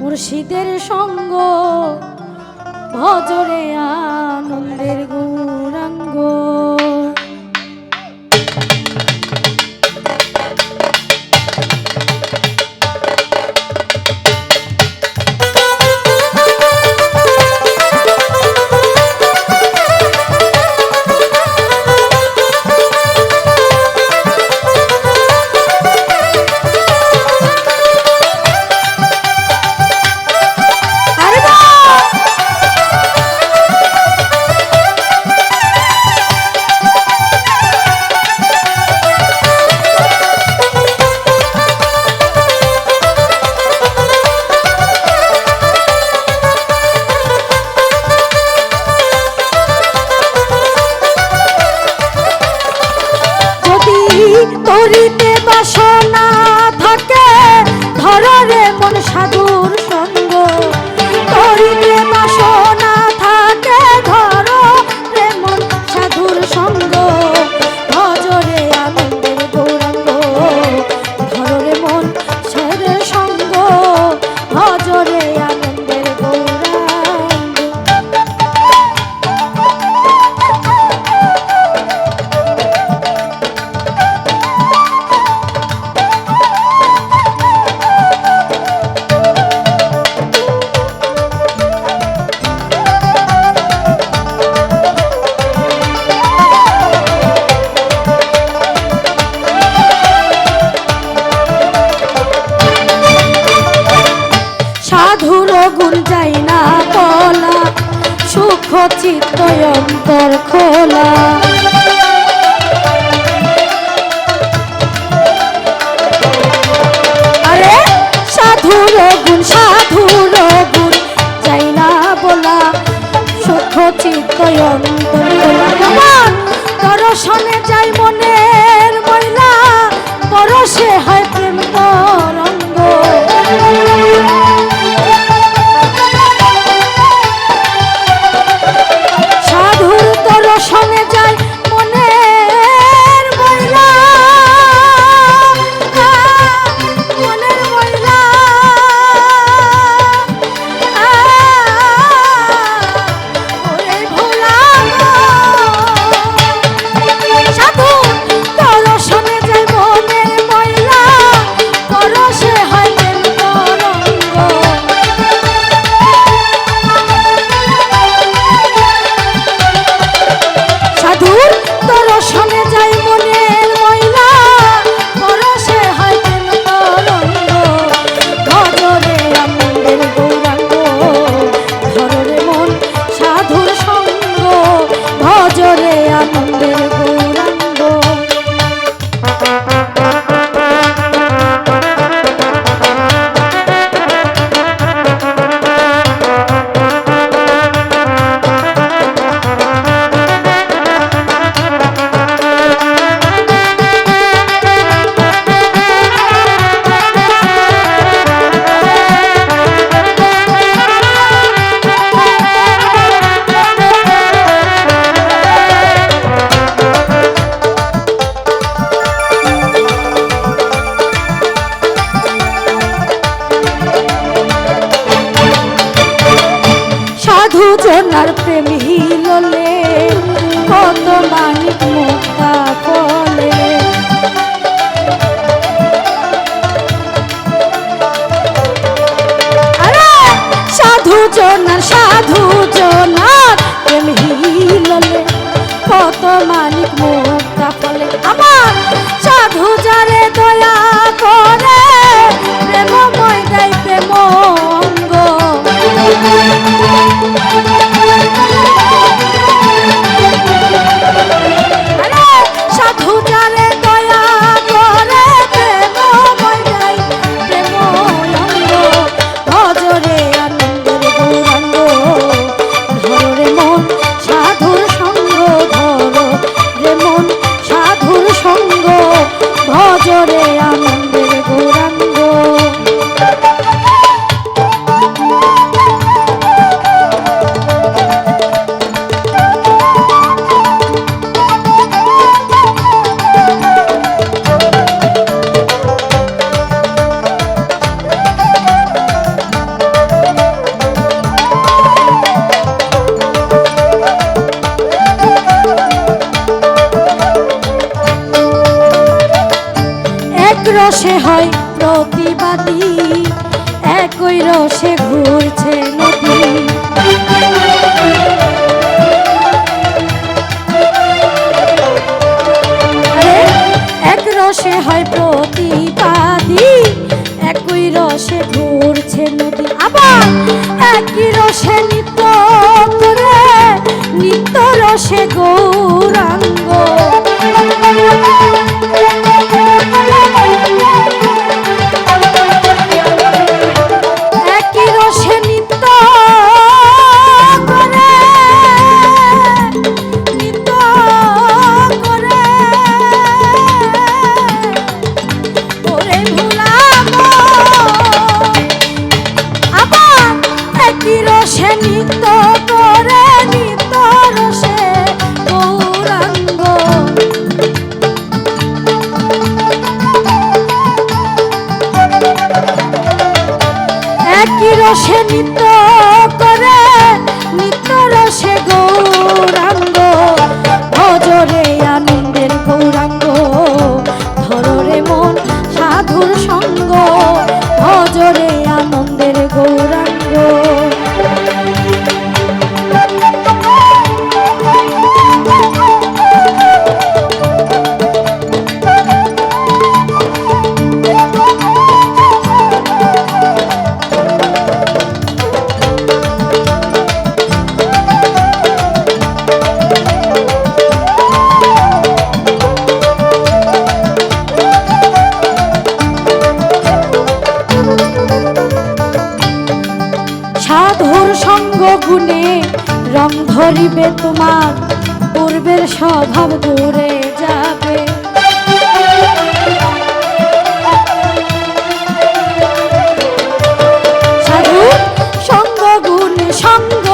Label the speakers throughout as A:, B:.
A: মুর্শিদের সঙ্গ ভজরে আনন্দের গৌরাঙ্গ চিত্ত অন্তর খোলা। আরে সাধু রগুন সাধু রগুন যাই না বলা সুখ চিত্ত জনার প্রেম হিললে কত মানিক মুক্তা আরে, সাধু জনার সাধু জনার প্রেম হিললে কত মানিক মুক্তা ফলে আমার সাধু যারে এক রসে হয় প্রতিবাদী, একই রসে ঘুরছে নদী। এক রসে হয় প্রতিবাদী, একই রসে ঘুরছে নদী। আবার গুণে রং ধরিবে তোমার পূর্বের স্বভাব দূরে যাবে। সঙ্গ গুণ সঙ্গ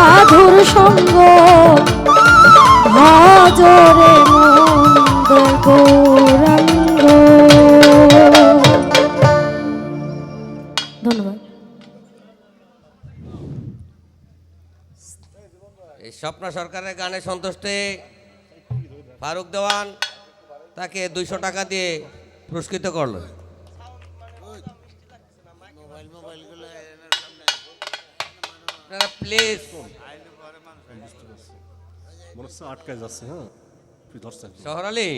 A: সাধুর সঙ্গ। ধন্যবাদ।
B: এই স্বপ্ন সরকারের গানে সন্তুষ্টে ফারুক দেওয়ান তাকে দুইশো টাকা দিয়ে পুরস্কৃত করল। প্লিজ
C: মনে হচ্ছে আটকায় যাচ্ছে হ্যাঁ তুই ধরছেন
B: শহর আলী